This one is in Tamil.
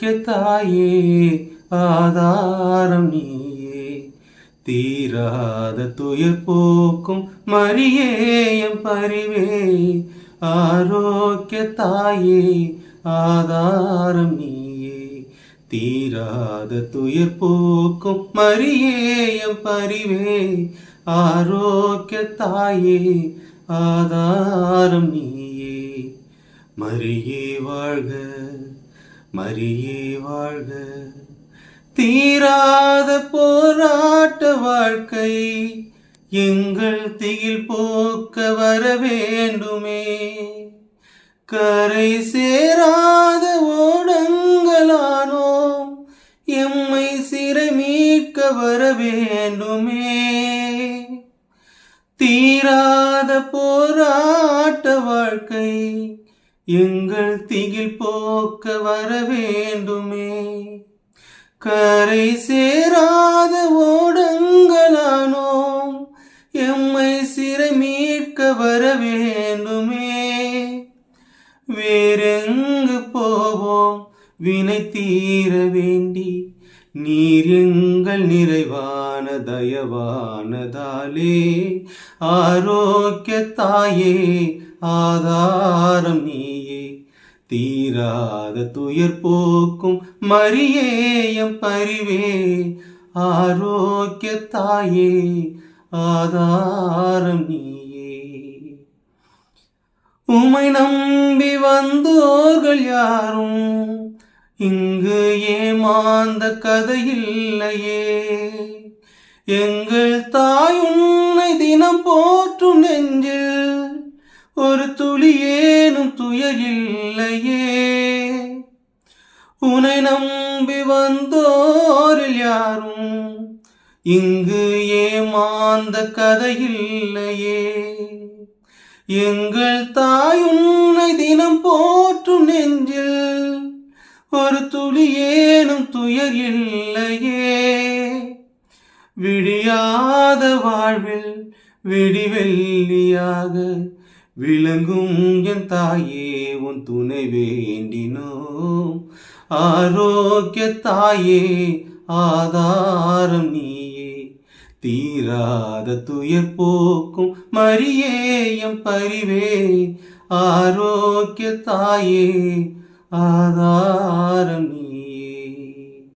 ஆரோக்கிய தாயே ஆதாரம் நீயே தீராத துயர் போக்கும் மரியேயம் பரிவே ஆரோக்கிய தாயே ஆதாரம் நீயே தீராத துயர் போக்கும் மரியேயம் பரிவே ஆரோக்கிய தாயே ஆதாரம் நீயே மரியே வாழ்க மரியே வாழ்க. தீராத போராட்ட வாழ்க்கை. எங்கள் திகில் போக்க வர வேண்டுமே. கரை சேராத ஓடங்களானோம். எம்மை சிறை மீட்க வர வேண்டுமே. தீராத போராட்ட வாழ்க்கை. எங்கள் திகில் போக்க வர வேண்டுமே. கரை சேராத ஓடங்களானோம். எம்மை சிறை மீட்க வர வேண்டுமே. வேறெங்கு போவோம்? வினை தீர வேண்டி. நீர் எங்கள் நிறைவான தயவானதாலே ஆரோக்கிய தாயே ஆதாரம் நீயே. தீராத துயர் போக்கும் மரியேயம் பரிவே. ஆரோக்கிய தாயே ஆதாரம் நீயே. உமை நம்பி வந்தோர்கள் யாரும் இங்கு ஏமாந்த கதையில்லையே. எங்கள் தாய் உன்னை தினம் போற்றும் நெஞ்சில் ஒரு துளியேனும் துயர் இல்லையே உனை நம்பி வந்தோரில் யாரும் இங்கு ஏமாந்த கதையில்லையே. எங்கள் தாய் உன்னை தினம் போற்றும் நெஞ்சில் ஒரு துளியேனும் துயர் இல்லையே விடியாத வாழ்வில் விடிவெள்ளியாக விளங்கும் என் தாயே உன் துணை வேண்டினோம். ஆரோக்கிய தாயே ஆதாரம் நீயே. தீராத துயர் போக்கும் மரியேயம் பரிவே. ஆரோக்கிய தாயே ஆதாரம் நீ